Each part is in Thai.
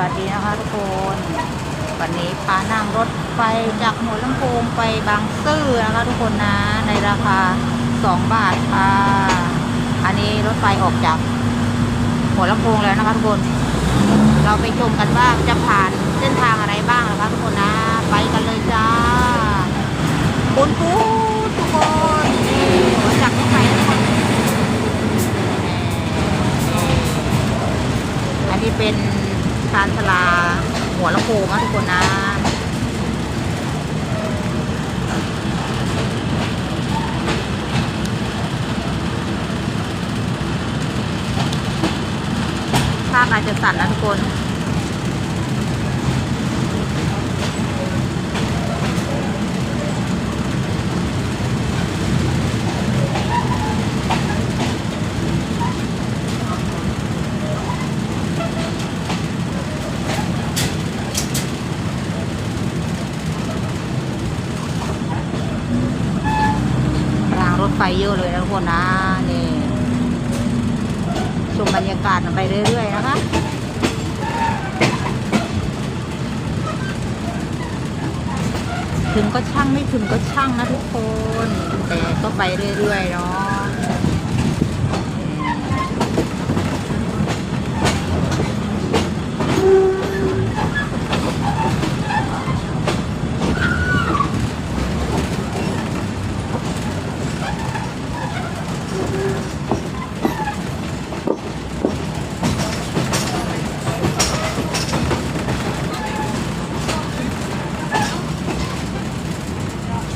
วัสดีนะคะทุกคน วันนี้พานั่งรถไฟจากหัวลำโพงไปบางซื่อนะคะทุกคนนะ ในราคา 2 บาทค่ะ อันนี้รถไฟออกจากหัวลำโพงแล้วนะคะทุกคน เราไปชมกันว่าจะผ่านเส้นทางอะไรบ้างนะคะทุกคนนะ ไปกันเลยจ้าปุนปูนทุกคนนี่รถจากรถไฟทุกคนอันนี้เป็น ชานชลา หัวลำโพงนะทุกคนนะ ภาพอาจจะสั่นนะทุกคน รางรถ ไฟเยอะเลยนะทุกคนนะนี่ชมบรรยากาศไปเรื่อย ๆ นะคะถึงก็ช่างไม่ถึงก็ช่างนะทุกคน แต่ก็ไปเรื่อยๆเนาะ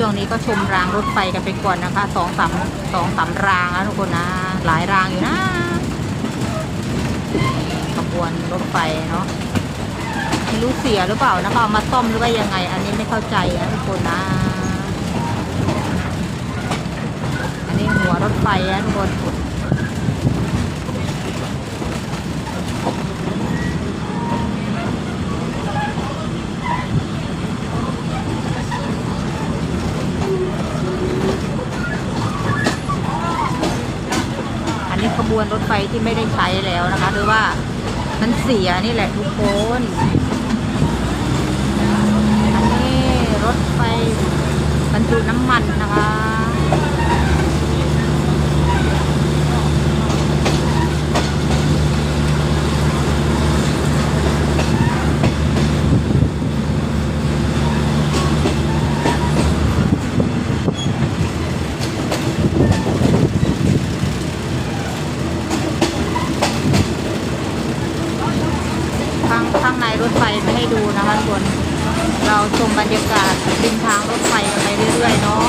ช่วงนี้ ก็ชมรางรถไฟกันไปก่อนนะคะสองสามสองสามรางนะทุกคนนะ หลายรางอยู่นะขบวนรถไฟเนาะไม่รู้เสียหรือเปล่านะคะเอามาซ่อมหรือว่ายังไง อันนี้ไม่เข้าใจนะทุกคนนะ อันนี้หัวรถไฟนะทุกคนนี้ขบวนรถ ไฟที่ไม่ได้ใช้แล้วนะคะหรือว่ามันเสียนี่แหละทุกคน อันนี้รถไฟบรรจุน้ำมันนะคะ ข้างข้างในรถไฟไม่ให้ดูนะคะทุกคน เราชมบรรยากาศริมทางรถไฟกันไปเรื่อยๆเนาะ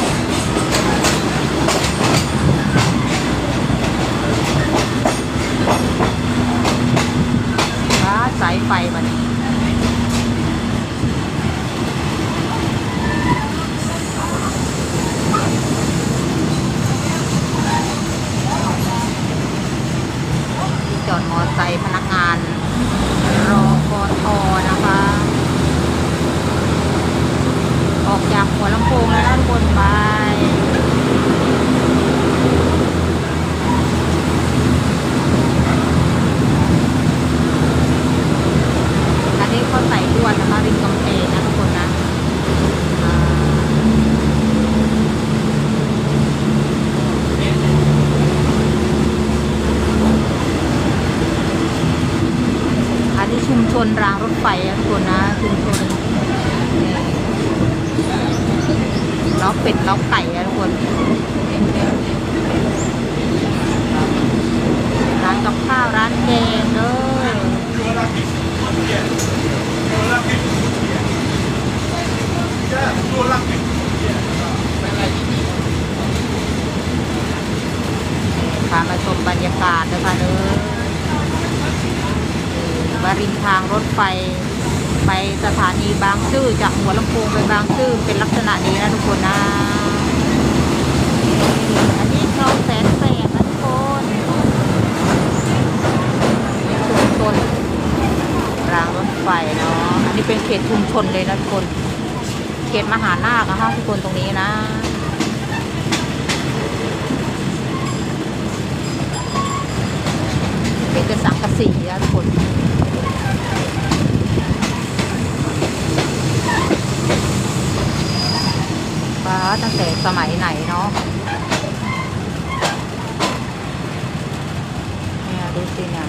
ฟ้าสายไฟมันที่จอดมอเตอร์ไซค์พนักงาน รอคอทอนะคะ ออกจากหัวลำโพงแล้วนะทุกคนไป อันนี้เขาใส่ลวดนะคะริมกำแพงนะทุกคนนะอ่าอันนี้ ชุมชนรางรถไฟนะทุกคนนะชุมชนนี่ล้อเป็ดล้อไก่นะทุกคนร้านกับข้าวร้านแกงเด้อพามาชมบรรยากาศนะคะเด้อ วาริมทางรถไฟไปสถานีบางซื่อจากหัวลำโพงไปบางซื่อเป็นลักษณะนี้นะทุกคนนะ อันนี้คลองแสนแสบนะทุกคนชุมชนรางรถไฟเนาะ อันนี้เป็นเขตชุมชนเลยนะทุกคน เขตมหานาคนะคะทุกคนตรงนี้นะเป็นกระสังกะสีนะทุกคน ตั้งแต่สมัยไหนเนาะเนี่ยดูสิเนี่ย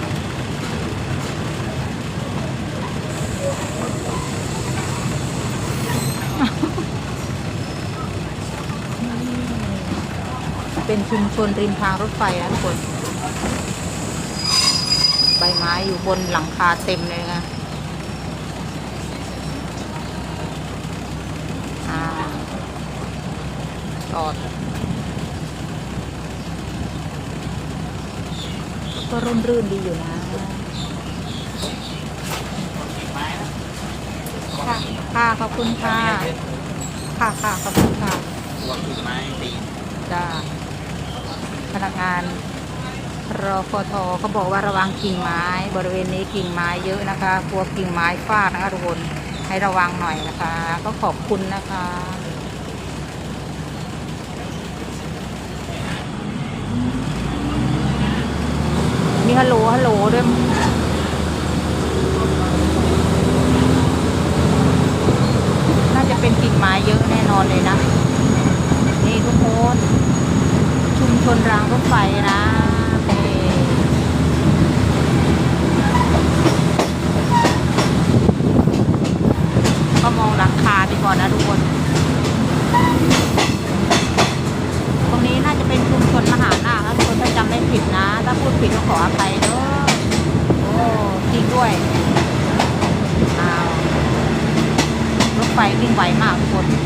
เป็นชุมชนริมทางรถไฟนะทุกคน ใบไม้อยู่บนหลังคาเต็มเลยนะอ่าจอด ก็ร่มรื่นดีอยู่นะค่ะค่ะขอบคุณค่ะ ค่ะค่ะขอบคุณค่ะตัวกิ่งไม้ตีจ้าพนักงานรอฟทเขาบอกว่าระวังกิ่งไม้ บริเวณนี้กิ่งไม้เยอะนะคะกลัวกิ่งไม้ฟาดนะคะทุกคนให้ระวังหน่อยนะคะ ก็ขอบคุณนะคะ มี ฮัลโหลฮัลโหลด้วยน่าจะเป็นกิ่งไม้เยอะแน่นอนเลยนะ นี่ทุกคน ชุมชนรางรถไฟนะนี่ก็มองหลังคาไปก่อนนะทุกคน ตรงนี้น่าจะเป็นชุมชนมหานาคนะทุกคนถ้าจำไม่ผิดนะ ถ้าพูดผิดก็ขออภัยเนอะโอ้จริงด้วยอ้าวรถ ไฟวิ่งไวมากทุกคนนี่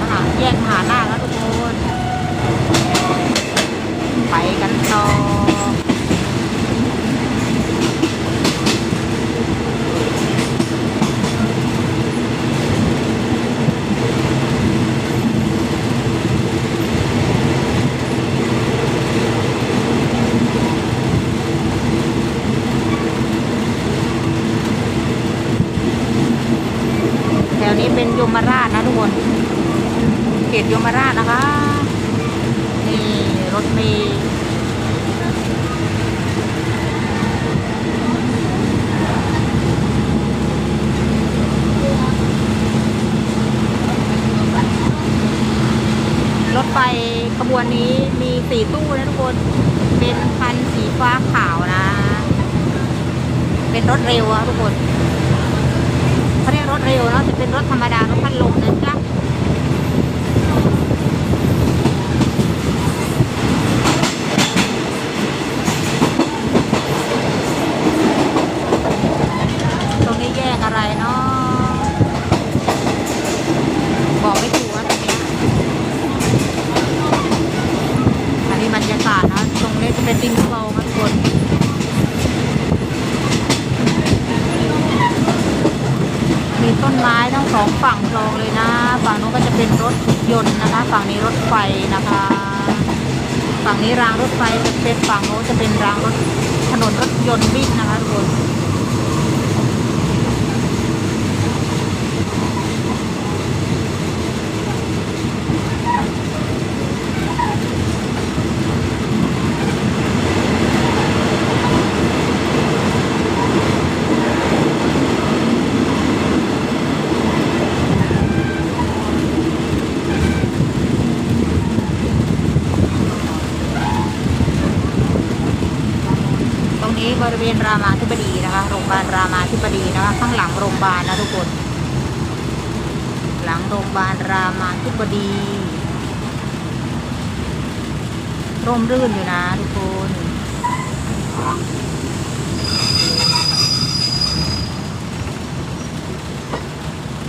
มหาแยกมหานาแล้วทุกคน ไปกันต่อ แถวนี้เป็น ยมราชนะทุกคน เขตยมราชนะคะ นี่รถเมล์รถไฟขบวนนี้มีสี่ตู้นะทุกคน เป็นคันสีฟ้าขาวนะ เป็นรถเร็วอะทุกคน เขาเรียกรถเร็วเนอะจะเป็นรถธรรมดารถพัดลมนะจ๊ะตรงนี้แยกอะไรเนาะบอกไม่ถูกนะตรงเนี้ยอันนี้บรรยากาศนะ ตรงนี้จะเป็นริมคลองนะทุกคน มีต้นไม้ทั้งสองฝั่งคลองเลยนะ ฝั่งนู้นก็จะเป็นรถยนต์นะคะ ฝั่งนี้รถไฟนะคะ ฝั่งนี้รางรถไฟจะเป็นฝั่งโน้นจะเป็นรางรถถนนรถยนต์วิ่งนะคะทุกคน รงนี้บริเวณรามาธิบดีนะคะโรงพยาบาลรามาธิบดีนะคะข้างหลังโรงพยาบาลนะทุกคน หลังโรงพยาบาลรามาธิบดีร่มรื่นอยู่นะทุกคน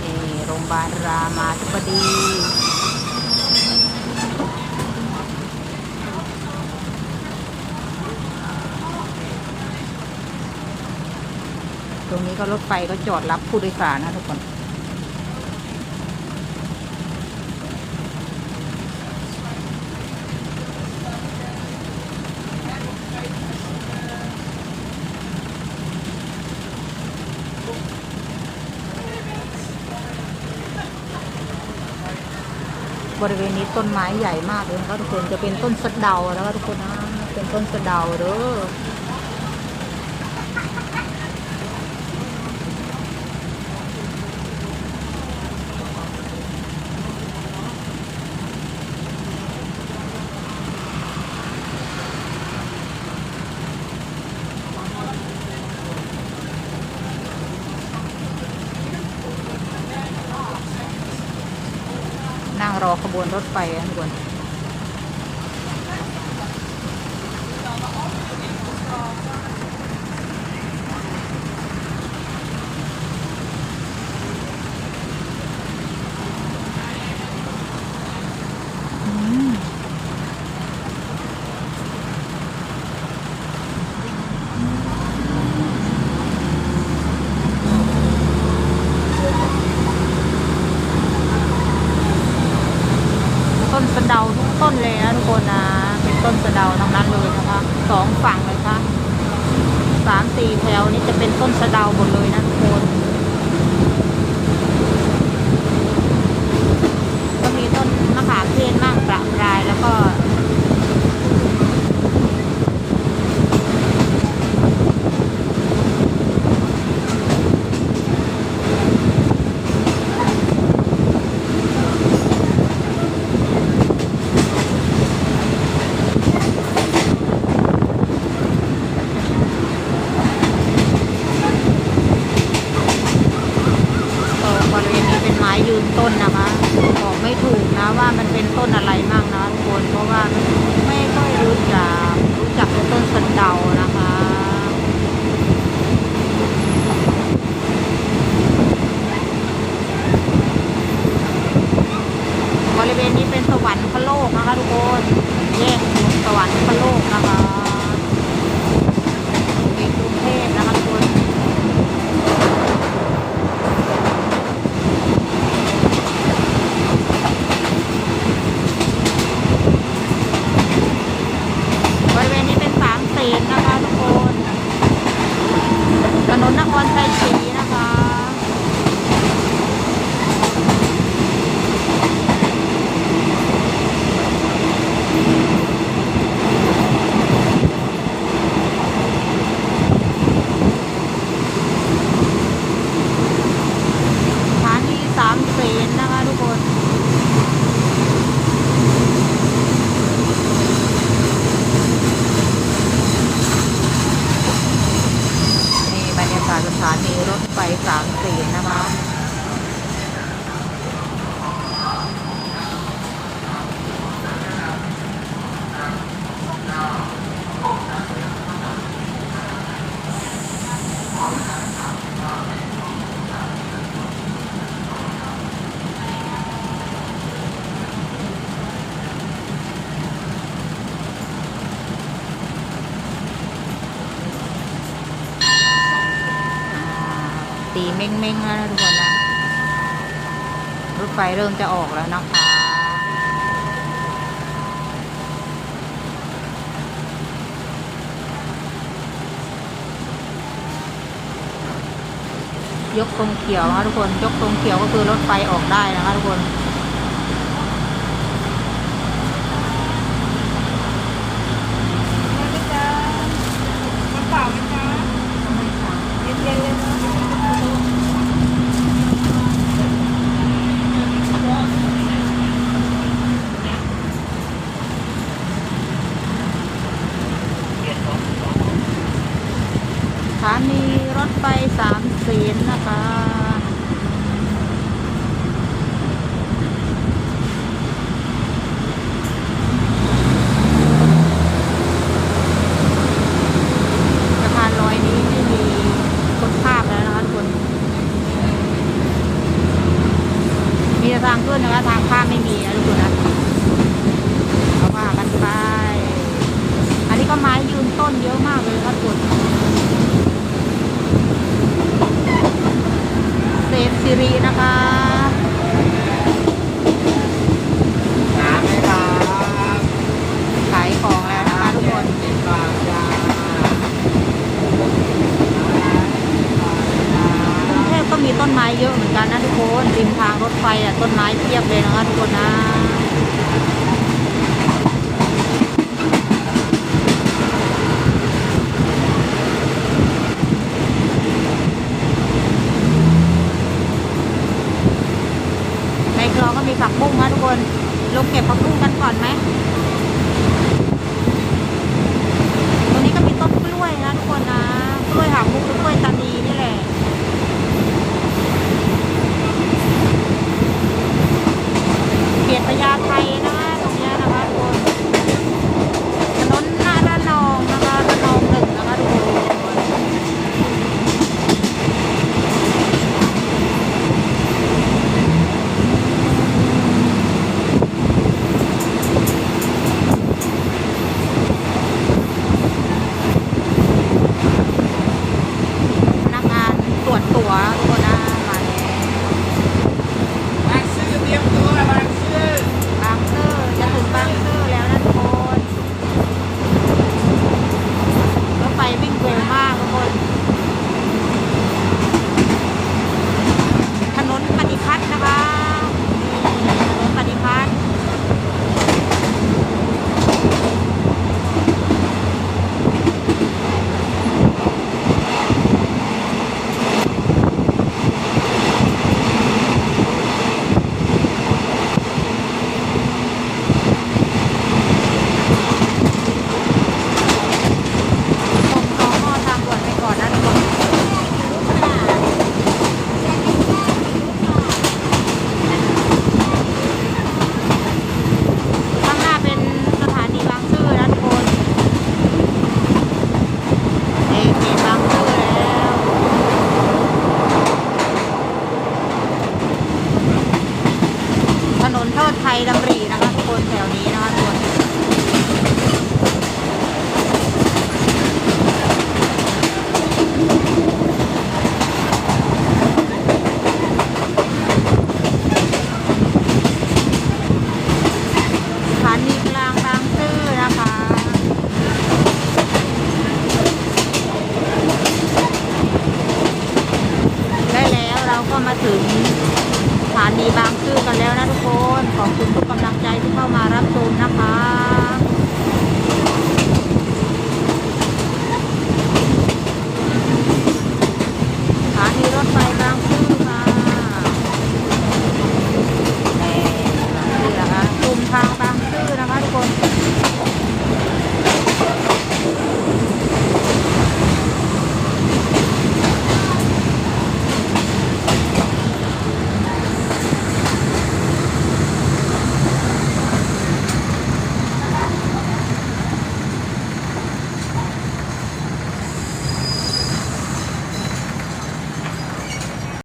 นี่โรงพยาบาลรามาธิบดี ตรงนี้ก็รถไฟก็จอดรับผู้โดยสารนะทุกคน บริเวณนี้ต้นไม้ใหญ่มากเลยนะคะทุกคนจะเป็นต้นสะเดาแล้วทุกคนนะเป็นต้นสะเดาเด้อ วนรถไฟทุกคน วณนี้เป็นสวรรค์พระโลกนะคะทุกคนแยกสวรรค์พระโลกนะคะ ม้งเม้งแล้วนะทุกคนนะ รถไฟเริ่มจะออกแล้วนะคะยกตรงเขียวนะะทุกคน ยกตรงเขียวก็คือรถไฟออกได้นะคะทุกคน